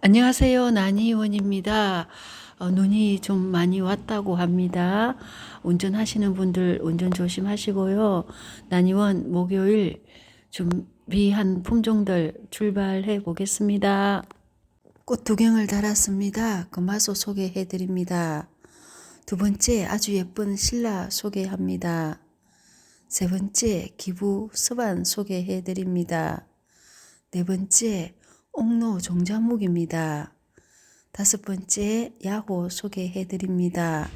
안녕하세요. 나니원입니다. 어, 눈이 좀 많이 왔다고 합니다. 운전하시는 분들 운전 조심하시고요. 나니원 목요일 준비한 품종들 출발해 보겠습니다. 꽃 두 경을 달았습니다. 금화소 소개해 드립니다. 두 번째 아주 예쁜 신라 소개합니다. 세 번째 기부 서반 소개해 드립니다. 네 번째 옥로 종자목입니다. 다섯 번째 야호 소개해 드립니다.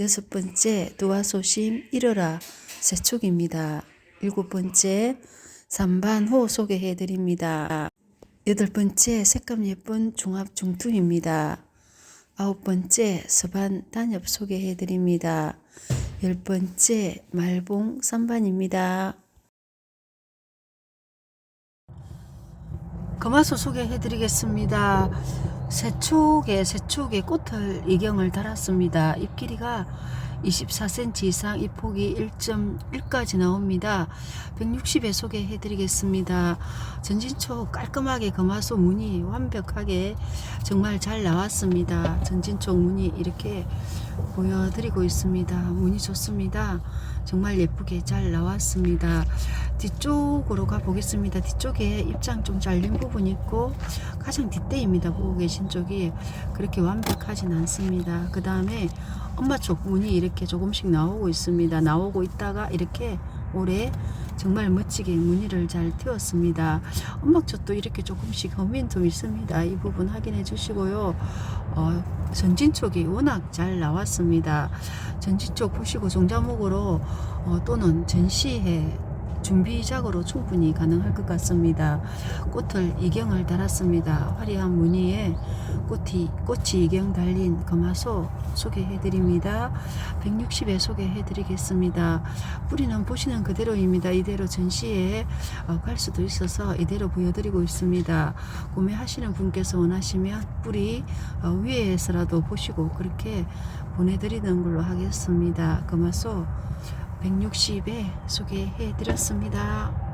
여섯 번째 두화소심 일어라 세촉입니다. 일곱 번째 삼반호 소개해 드립니다. 여덟 번째 색감 예쁜 종합 중투입니다. 아홉 번째 서반 단엽 소개해 드립니다. 열 번째 말봉 삼반입니다. 금화소 소개해 드리겠습니다. 세촉에 세촉에 꽃을 이경을 달았습니다. 잎 길이가 24cm 이상 잎 폭이 1.1까지 나옵니다. 160에 소개해 드리겠습니다. 전진초 깔끔하게 금화소 무늬 완벽하게 정말 잘 나왔습니다. 전진초 무늬 이렇게 보여드리고 있습니다. 무늬 좋습니다. 정말 예쁘게 잘 나왔습니다. 뒤쪽으로 가 보겠습니다. 뒤쪽에 입장 좀 잘린 부분이 있고 가장 뒷대입니다. 보고 계신 쪽이 그렇게 완벽하진 않습니다. 그 다음에 엄마 쪽 문이 이렇게 조금씩 나오고 있습니다. 나오고 있다가 이렇게 올해 정말 멋지게 무늬를 잘 띄웠습니다. 엄막 쪽도 이렇게 조금씩 허민 좀 있습니다. 이 부분 확인해 주시고요. 어, 전진 쪽이 워낙 잘 나왔습니다. 전진 쪽 보시고 종자목으로 어, 또는 전시회 준비작으로 충분히 가능할 것 같습니다. 꽃을 이경을 달았습니다. 화려한 무늬에 꽃이, 꽃이 이경 달린 금화소 소개해 드립니다. 160에 소개해 드리겠습니다. 뿌리는 보시는 그대로입니다. 이대로 전시에 어, 갈 수도 있어서 이대로 보여드리고 있습니다. 구매하시는 분께서 원하시면 뿌리 어, 위에서라도 보시고 그렇게 보내드리는 걸로 하겠습니다. 금화소 160에 소개해 드렸습니다.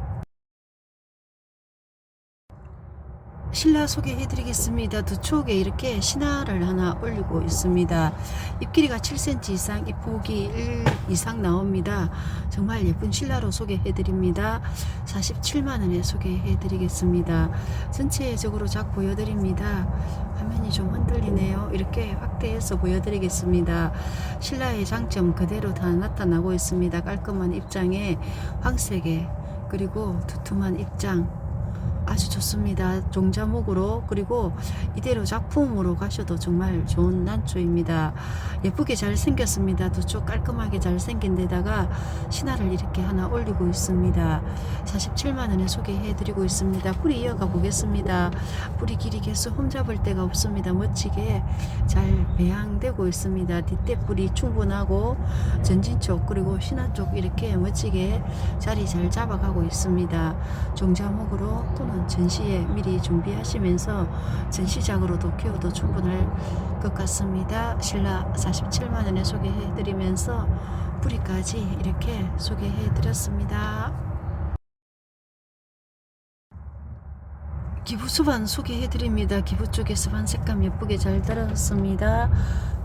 신라 소개해 드리겠습니다. 두 촉에 이렇게 신화를 하나 올리고 있습니다. 잎 길이가 7cm 이상, 잎 폭이 1 이상 나옵니다. 정말 예쁜 신라로 소개해 드립니다. 47만원에 소개해 드리겠습니다. 전체적으로 작 보여드립니다. 화면이 좀 흔들리네요. 이렇게 확대해서 보여드리겠습니다. 신라의 장점 그대로 다 나타나고 있습니다. 깔끔한 입장에 황색에 그리고 두툼한 입장 아주 좋습니다. 종자목으로 그리고 이대로 작품으로 가셔도 정말 좋은 난초입니다. 예쁘게 잘 생겼습니다. 두 쪽 깔끔하게 잘 생긴 데다가 신화를 이렇게 하나 올리고 있습니다. 47만 원에 소개해 드리고 있습니다. 뿌리 이어가 보겠습니다. 뿌리 길이 계속 홈잡을 데가 없습니다. 멋지게 잘 배양되고 있습니다. 뒷대 뿌리 충분하고 전진 쪽 그리고 신화 쪽 이렇게 멋지게 자리 잘 잡아가고 있습니다. 종자목으로 또는 전시에 미리 준비하시면서 전시작으로도 키워도 충분할 것 같습니다. 신라 47만 원에 소개해 드리면서 뿌리까지 이렇게 소개해 드렸습니다. 기부 수반 소개해 드립니다. 기부 쪽에 수반 색감 예쁘게 잘 들었습니다.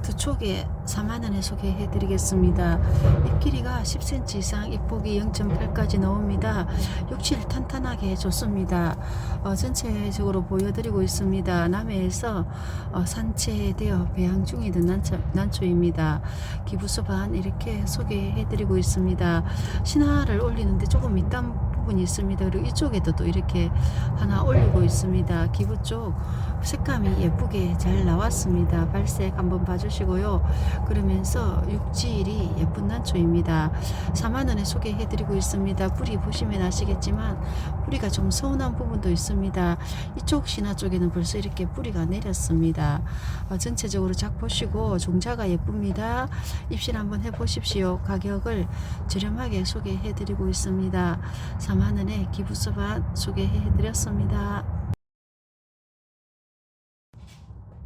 두 촉에 4만원에 소개해 드리겠습니다. 잎 길이가 10cm 이상, 잎 폭이 0.8까지 나옵니다. 욕실 탄탄하게 좋습니다. 어, 전체적으로 보여드리고 있습니다. 남해에서 어, 산채되어 배양 중이던 난초, 난초입니다. 기부수반 이렇게 소개해 드리고 있습니다. 신화를 올리는데 조금 밑단 부분이 있습니다. 그리고 이쪽에도 또 이렇게 하나 올리고 있습니다. 기부 쪽 색감이 예쁘게 잘 나왔습니다. 발색 한번 봐주시고요. 그러면서 육질이 예쁜 난초입니다. 4만원에 소개해드리고 있습니다. 뿌리 보시면 아시겠지만 뿌리가 좀 서운한 부분도 있습니다. 이쪽 신화 쪽에는 벌써 이렇게 뿌리가 내렸습니다. 어, 전체적으로 작 보시고 종자가 예쁩니다. 입실 한번 해보십시오. 가격을 저렴하게 소개해드리고 있습니다. 4만원에 기부서반 소개해드렸습니다.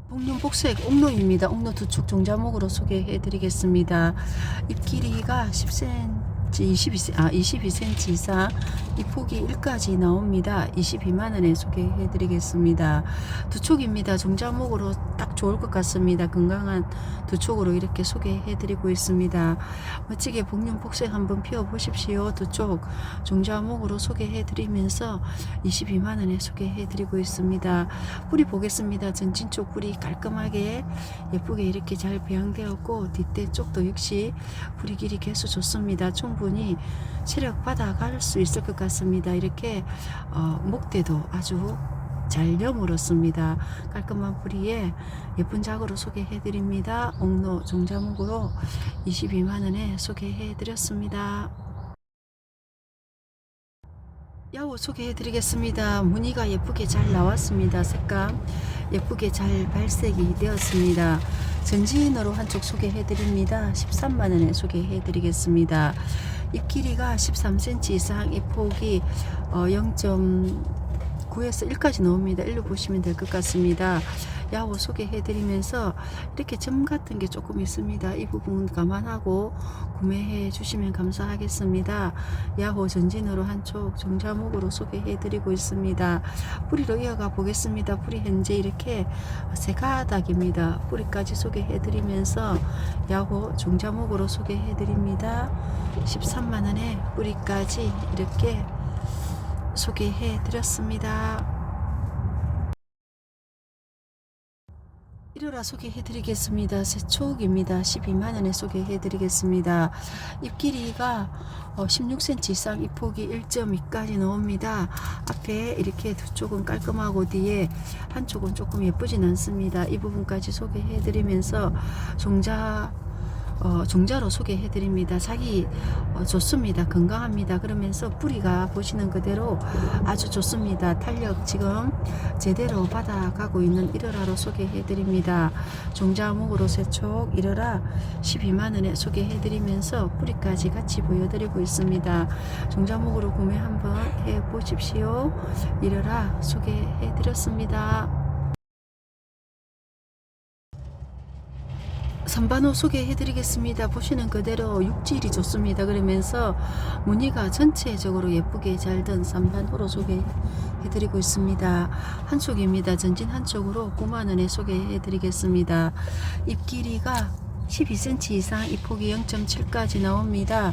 복륜 복색 옥로입니다. 옥로 두축 종자목으로 소개해 드리겠습니다. 잎 길이가 10cm 22, 아, 22cm 이상 이 폭이 1까지 나옵니다. 22만 원에 소개해 드리겠습니다. 두 촉입니다. 종자목으로 딱 좋을 것 같습니다. 건강한 두 촉으로 이렇게 소개해 드리고 있습니다. 멋지게 복륜 복색 한번 피워 보십시오. 두촉 종자목으로 소개해 드리면서 22만 원에 소개해 드리고 있습니다. 뿌리 보겠습니다. 전진 쪽 뿌리 깔끔하게 예쁘게 이렇게 잘 배양되었고 뒷대 쪽도 역시 뿌리 길이 개수 좋습니다. 충분히 체력 받아갈 수 있을 것 같습니다. 이렇게 어, 목대도 아주 잘 여물었습니다. 깔끔한 뿌리에 예쁜 작으로 소개해드립니다. 옥로 종자목으로 22만원에 소개해드렸습니다. 야호 소개해드리겠습니다. 무늬가 예쁘게 잘 나왔습니다. 색감 예쁘게 잘 발색이 되었습니다. 전지인으로 한쪽 소개해드립니다. 13만원에 소개해드리겠습니다. 잎 길이가 13cm 이상, 잎 폭이 어, 0. 9에서 1까지 나옵니다. 1로 보시면 될 것 같습니다. 야호 소개해드리면서 이렇게 점 같은 게 조금 있습니다. 이 부분 감안하고 구매해 주시면 감사하겠습니다. 야호 전진으로 한쪽 정자목으로 소개해드리고 있습니다. 뿌리로 이어가 보겠습니다. 뿌리 현재 이렇게 세 가닥입니다. 뿌리까지 소개해드리면서 야호 정자목으로 소개해드립니다. 13만원에 뿌리까지 이렇게 소개해 드렸습니다. 이러라 소개해 드리겠습니다. 새촉입니다. 12만 원에 소개해 드리겠습니다. 잎 길이가 16cm 이상 잎 폭이 1.2까지 나옵니다. 앞에 이렇게 두 쪽은 깔끔하고 뒤에 한쪽은 조금 예쁘진 않습니다. 이 부분까지 소개해 드리면서 종자 어, 종자로 소개해 드립니다. 자기 어, 좋습니다. 건강합니다. 그러면서 뿌리가 보시는 그대로 아주 좋습니다. 탄력 지금 제대로 받아가고 있는 일어라로 소개해 드립니다. 종자목으로 세촉 일어라 12만 원에 소개해 드리면서 뿌리까지 같이 보여드리고 있습니다. 종자목으로 구매 한번 해 보십시오. 일어라 소개해 드렸습니다. 선반호 소개해 드리겠습니다. 보시는 그대로 육질이 좋습니다. 그러면서 무늬가 전체적으로 예쁘게 잘 든 선반호로 소개해 드리고 있습니다. 한쪽입니다. 전진 한쪽으로 9만원에 소개해 드리겠습니다. 잎 길이가 12cm 이상 잎 폭이 0.7까지 나옵니다.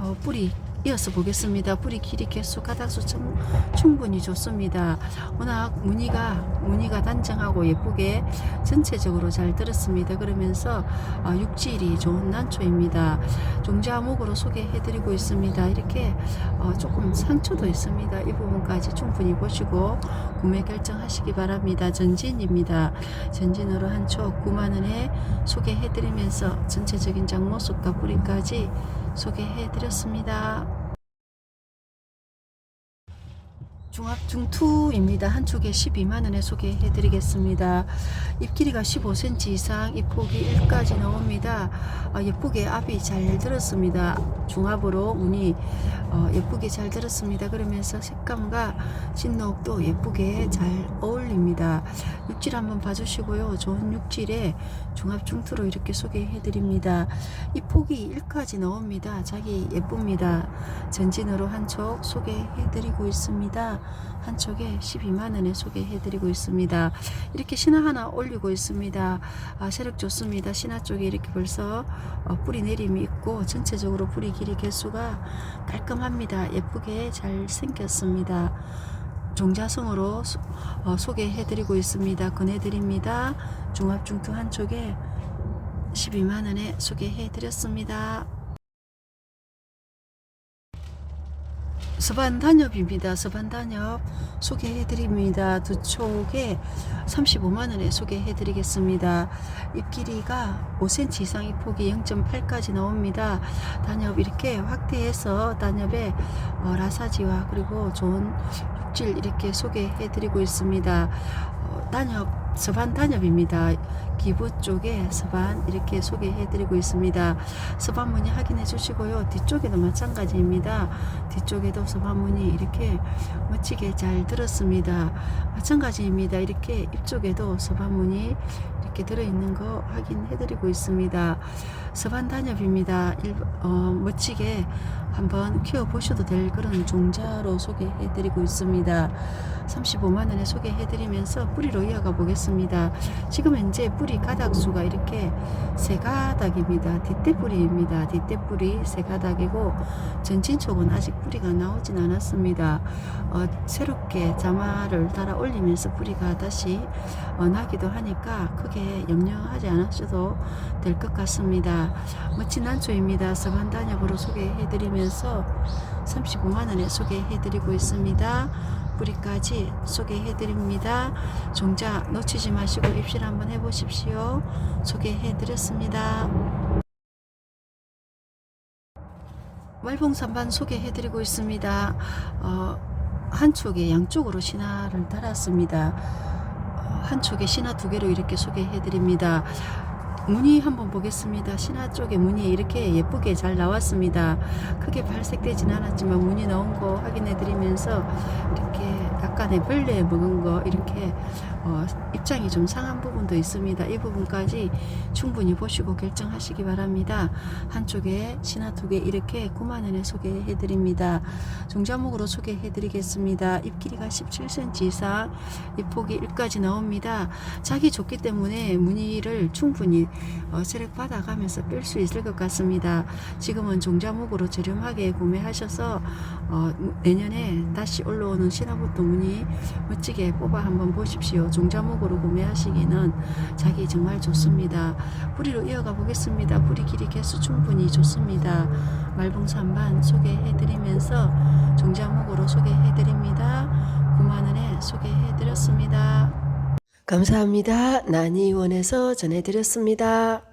어, 뿌리 이어서 보겠습니다. 뿌리 길이 개수 가닥수 좀 충분히 좋습니다. 워낙 무늬가 무늬가 단정하고 예쁘게 전체적으로 잘 들었습니다. 그러면서 아, 육질이 좋은 난초입니다. 종자목으로 소개해드리고 있습니다. 이렇게 어, 조금 상처도 있습니다. 이 부분까지 충분히 보시고 구매 결정하시기 바랍니다. 전진입니다. 전진으로 한촉 9만원에 소개해드리면서 전체적인 장모습과 뿌리까지 소개해드렸습니다. 중합 중투입니다. 한쪽에 12만원에 소개해 드리겠습니다. 잎 길이가 15cm 이상, 잎 폭이 1까지 나옵니다. 아, 예쁘게 앞이 잘 들었습니다. 중합으로 무늬 어, 예쁘게 잘 들었습니다. 그러면서 색감과 진녹도 예쁘게 잘 어울립니다. 육질 한번 봐주시고요. 좋은 육질에 중합 중투로 이렇게 소개해 드립니다. 잎 폭이 1까지 나옵니다. 자기 예쁩니다. 전진으로 한쪽 소개해 드리고 있습니다. 한쪽에 12만원에 소개해드리고 있습니다. 이렇게 신화 하나 올리고 있습니다. 아, 세력 좋습니다. 신화 쪽에 이렇게 벌써 어, 뿌리 내림이 있고 전체적으로 뿌리 길이 개수가 깔끔합니다. 예쁘게 잘 생겼습니다. 종자성으로 소, 어, 소개해드리고 있습니다. 권해드립니다. 종합중투 한쪽에 12만원에 소개해드렸습니다. 서반 단엽입니다. 서반 단엽 소개해드립니다. 두 촉에 35만 원에 소개해드리겠습니다. 잎 길이가 5cm 이상 잎 폭이 0.8까지 나옵니다. 단엽 이렇게 확대해서 단엽에 어, 라사지와 그리고 좋은 육질 이렇게 소개해드리고 있습니다. 어, 어, 단엽 서반 단엽입니다. 기부 쪽에 서반 이렇게 소개해 드리고 있습니다. 서반 무늬 확인해 주시고요. 뒤쪽에도 마찬가지입니다. 뒤쪽에도 서반 무늬 이렇게 멋지게 잘 들었습니다. 마찬가지입니다. 이렇게 입쪽에도 서반 무늬 이렇게 들어있는 거 확인해 드리고 있습니다. 서반 단엽입니다. 일, 어, 멋지게 한번 키워보셔도 될 그런 종자로 소개해 드리고 있습니다. 35만원에 소개해 드리면서 뿌리로 이어가 보겠습니다. 지금 현재 뿌리 가닥수가 이렇게 세 가닥입니다. 뒷대 뿌리입니다. 뒷대 뿌리 세 가닥이고 전진 쪽은 아직 뿌리가 나오진 않았습니다. 어, 새롭게 자마를 달아 올리면서 뿌리가 다시 어, 나기도 하니까 크게 염려하지 않으셔도 될 것 같습니다. 멋진 난초입니다. 서반 단엽으로 소개해드리면서 35만원에 소개해드리고 있습니다. 뿌리까지 소개해드립니다. 종자 놓치지 마시고 입실 한번 해보십시오. 소개해드렸습니다. 말봉산반 소개해드리고 있습니다. 어, 한쪽에 양쪽으로 신화를 달았습니다. 어, 한쪽에 신화 두 개로 이렇게 소개해드립니다. 무늬 한번 보겠습니다. 신화 쪽에 무늬 이렇게 예쁘게 잘 나왔습니다. 크게 발색되진 않았지만 무늬 나온 거 확인해 드리면서 이렇게 약간의 벌레 먹은 거 이렇게 어, 입장이 좀 상한 부분도 있습니다. 이 부분까지 충분히 보시고 결정하시기 바랍니다. 한쪽에 신화 두 개 이렇게 9만원에 소개해 드립니다. 종자목으로 소개해 드리겠습니다. 잎 길이가 17cm 이상, 잎 폭이 1까지 나옵니다. 자기 좋기 때문에 무늬를 충분히 어, 세력 받아가면서 뺄 수 있을 것 같습니다. 지금은 종자목으로 저렴하게 구매하셔서 어, 내년에 다시 올라오는 무늬 멋지게 뽑아 한번 보십시오. 종자목으로 구매하시기는 자기 정말 좋습니다. 뿌리로 이어가 보겠습니다. 뿌리 길이 개수 충분히 좋습니다. 말봉산반 소개해드리면서 종자목으로 소개해드립니다. 9만원에 소개해드렸습니다. 감사합니다. 난이원에서 전해드렸습니다.